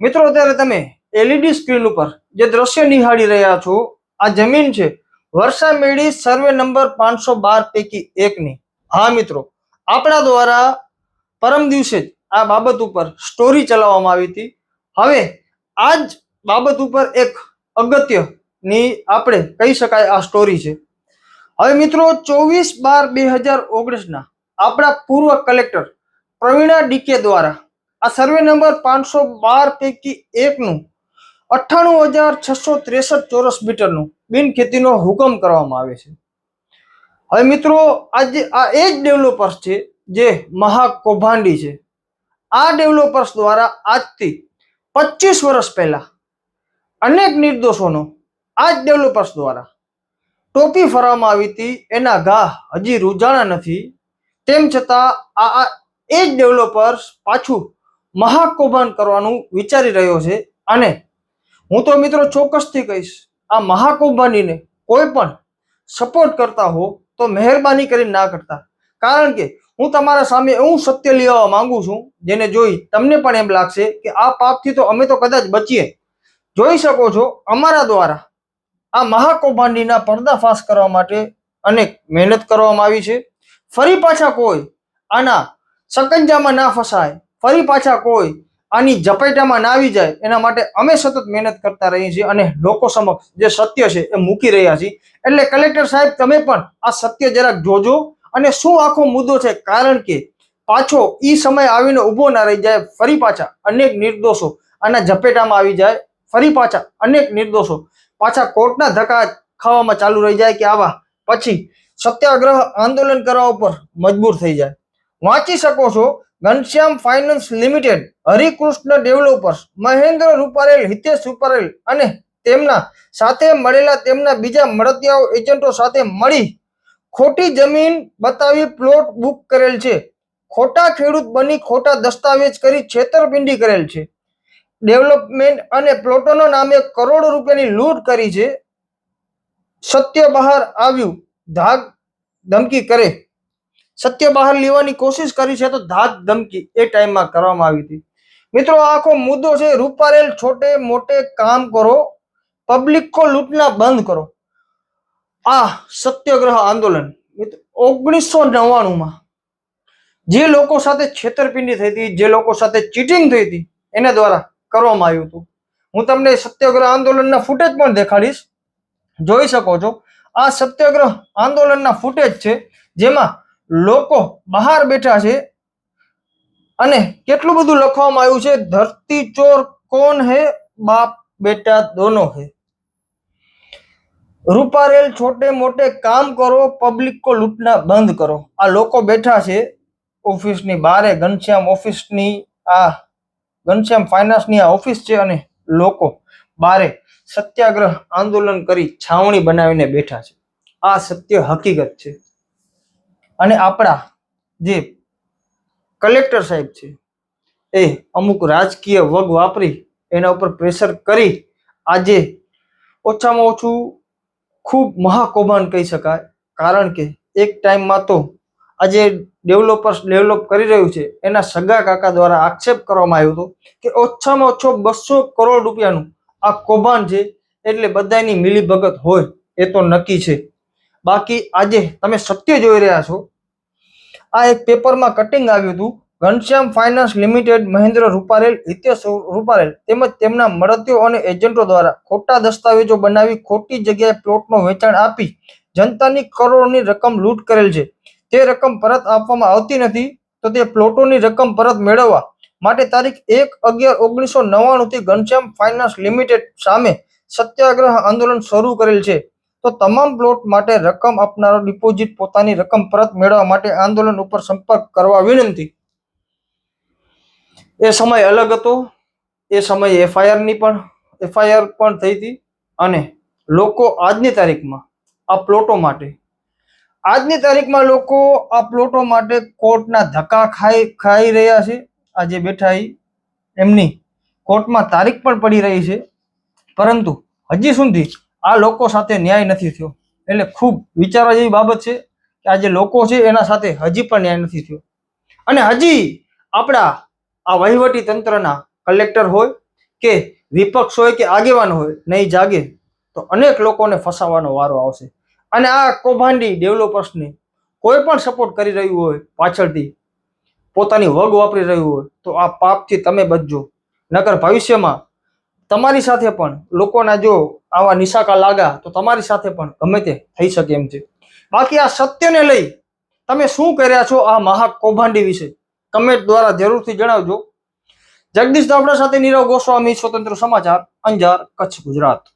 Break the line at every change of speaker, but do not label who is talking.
મિત્રો, અત્યારે તમે એલઈડી સ્ક્રીન ઉપર જે દ્રશ્ય નિહાળી રહ્યા છો, આ જમીન છે. વર્ષા મેળી સર્વે નંબર પાંચસો બાર પૈકી એકની. હા, મિત્રો, આપણા દ્વારા પરમ દિવસે જ આ બાબત ઉપર સ્ટોરી ચલાવવામાં આવી હતી. હવે આ જ બાબત ઉપર એક અગત્યની આપણે કહી શકાય આ સ્ટોરી છે. હવે, મિત્રો, ચોવીસ બાર બે હજાર ઓગણીસના આપણા પૂર્વ કલેક્ટર પ્રવીણા ડીકે દ્વારા આ સર્વે નંબર પાંચસો બાર પૈકી એકનું અઠ્ઠાણું હજાર છસો ત્રેસઠ ચોરસ મીટરનું બિન ખેતીનો હુકમ કરવામાં આવે છે. હવે મિત્રો, આજે આ એ જ ડેવલપર્સ છે જે મહાકૌભાંડી છે. આ ડેવલપર્સ દ્વારા આજથી પચીસ વર્ષ પહેલા અનેક નિર્દોષોનો આ જ ડેવલપર્સ દ્વારા ટોપી ફરવામાં આવી હતી. એના ઘા હજી રૂજાણા નથી. તેમ છતાં આ એ જ ડેવલપર્સ પાછું મહાકૌભાંડ કરવાનું વિચારી રહ્યો છે. અને હું તો મિત્રો ચોક્કસથી કહીશ, આ મહાકૌભાંડીને કોઈ પણ સપોર્ટ કરતા હો તો મહેરબાની કરીને ના કરતા. કારણ કે હું તમારા સામે એવું સત્ય લેવા માંગુ છું, જેને જોઈ તમને પણ એમ લાગશે કે આ પાપથી તો અમે તો કદાચ બચીએ. જોઈ શકો છો, અમારા દ્વારા આ મહાકૌભાંડીના પર્દાફાશ કરવા માટે અનેક મહેનત કરવામાં આવી છે. ફરી પાછા કોઈ આના સકંજામાં ના ફસાય ફરી પાછા કોઈ આની ઝપેટામાં ના આવી જાય, એના માટે અમે સતત મહેનત કરતા રહીએ છીએ અને લોકો સમક્ષ જે સત્ય છે એ મૂકી રહ્યા છીએ. એટલે કલેક્ટર સાહેબ, તમે પણ આ સત્ય જરાક જોજો અને શું આખો મુદ્દો છે? કારણ કે પાછો ઈ સમય આવીને ઊભો ના રહી જાય, ફરી પાછા અનેક નિર્દોષો આના ઝપેટામાં આવી જાય, ફરી પાછા અનેક નિર્દોષો પાછા કોર્ટના ધક્કા ખાવામાં ચાલુ રહી જાય કે આવા પછી સત્યાગ્રહ આંદોલન કરવા ઉપર મજબૂર થઈ જાય. વાંચી શકો છો Ghanshyam finance limited, Harikrishna developers, Mahendra Ruparel, Hitesh Ruparel અને તેમના સાથે મળેલા તેમના બીજા મળતિયાઓ એજન્ટો સાથે મળી ખોટી જમીન બતાવી પ્લોટ બુક કરેલ છે. ખોટા ખેડૂત બની ખોટા દસ્તાવેજ કરી છેતરપિંડી કરેલ છે. ડેવલપમેન્ટ અને પ્લોટોના નામે કરોડો રૂપિયાની લૂંટ કરી છે. સત્ય બહાર આવ્યું. ધાક ધમકી કરે. સત્ય બહાર લેવાની કોશિશ કરી છે તો ધાત ધમકી એ ટાઈમમાં કરવામાં આવી હતી. મિત્રો, આખો મુદ્દો છે, રૂપારેલ છોટે મોટે કામ કરો પબ્લિક કો લૂંટના બંધ કરો. આ સત્યાગ્રહ આંદોલન ઓગણીસો નવ્વાણુંમાં જે લોકો સાથે છેતરપિંડી થઈ હતી, જે લોકો સાથે ચીટિંગ થઈ હતી, એના દ્વારા કરવામાં આવ્યું હતું. હું તમને સત્યાગ્રહ આંદોલનના ફૂટેજ પણ દેખાડીશ. જોઈ શકો છો, આ સત્યાગ્રહ આંદોલનના ફૂટેજ છે, જેમાં લોકો બહાર બેઠા છે અને કેટલું બધું લખવામાં આવ્યું છે? ધરતી ચોર કોણ હે? બાપ, બેટા દોનો હે. રૂપારેલ, છોટે મોટે કામ કરો પબ્લિક કો લૂંટના બંધ કરો. આ લોકો બેઠા છે ઓફિસની બારે, ઘનશ્યામ ઓફિસની આ, ઘનશ્યામ ફાઇનાન્સની આ ઓફિસ છે અને લોકો બારે સત્યાગ્રહ આંદોલન કરી છાવણી બનાવીને બેઠા છે. આ સત્ય હકીકત છે. અને આપણા જે કલેક્ટર સાહેબ છે, એ અમુક રાજકીય વગ વાપરી એના ઉપર પ્રેશર કરી આજે ઓછામાં ઓછું ખૂબ મહાકૌભાંડ કહી શકાય. કારણ કે એક ટાઈમમાં તો આજે ડેવલપર્સ ડેવલપ કરી રહ્યું છે, એના સગા કાકા દ્વારા આક્ષેપ કરવામાં આવ્યો હતો કે ઓછામાં ઓછો બસો કરોડ રૂપિયાનું આ કૌભાંડ છે, એટલે બધાની મિલીભગત હોય એ તો નક્કી છે. બાકી આજે તમે સત્ય જોઈ રહ્યા છો. આ એક પેપરમાં કટિંગ આવ્યું હતું. ઘનશ્યામ ફાઇનાન્સ લિમિટેડ મહેન્દ્ર રૂપારેલ, હિતેશ રૂપારેલ તેમજ તેમના મળતીઓ અને એજન્ટો દ્વારા ખોટા દસ્તાવેજો બનાવી ખોટી જગ્યાએ પ્લોટનું વેચાણ આપી જનતાની કરોડોની રકમ લૂંટ કરેલ છે. તે રકમ પરત આપવામાં આવતી નથી તો તે પ્લોટોની રકમ પરત મેળવવા માટે તારીખ એક અગિયાર ઓગણીસો નવ્વાણું થી ઘનશ્યામ ફાઇનાન્સ લિમિટેડ સામે સત્યાગ્રહ આંદોલન શરૂ કરેલ છે. તો તમામ પ્લોટ માટે રકમ આપનારો ડિપોઝિટ પોતાની રકમ પરત મેળવવા માટે આંદોલન ઉપર સંપર્ક કરવા વિનંતી. એ સમય અલગ હતો. એ સમયે એફઆઈઆરની પણ એફઆઈઆર પણ થઈ હતી અને લોકો આજની તારીખમાં આ પ્લોટો માટે, આજની તારીખમાં લોકો આ પ્લોટો માટે કોર્ટના ધક્કા ખાઈ ખાઈ રહ્યા છે. આજે બેઠા એમની કોર્ટમાં તારીખ પણ પડી રહી છે. પરંતુ હજી સુધી આ લોકો સાથે ન્યાય નથી થયો. એટલે ખૂબ વિચારવા જેવી બાબત છે કે આ જે લોકો છે એના સાથે હજી પણ ન્યાય નથી થયો. અને હજી આપણા આ વહીવટી તંત્રના કલેક્ટર હોય કે વિપક્ષ હોય કે આગેવાન હોય, નહીં જાગે, તો અનેક લોકોને ફસાવાનો વારો આવશે. અને આ કૌભાંડી ડેવલપર્સને કોઈ પણ સપોર્ટ કરી રહ્યું હોય પાછળથી, પોતાની વગ વાપરી રહ્યું હોય, તો આ પાપથી તમે બચજો. નકર ભવિષ્યમાં તમારી સાથે પણ લોકોના જો આવા નિશાકા લાગા તો તમારી સાથે પણ ગમે તે થઈ શકે એમ છે. બાકી આ સત્યને લઈ તમે શું કર્યા છો આ મહા કૌભાંડી વિશે? કમેન્ટ દ્વારા જરૂરથી જણાવજો. જગદીશ દાબડા સાથે નીરવ ગોસ્વામી, સ્વતંત્ર સમાચાર, અંજાર, કચ્છ ગુજરાત.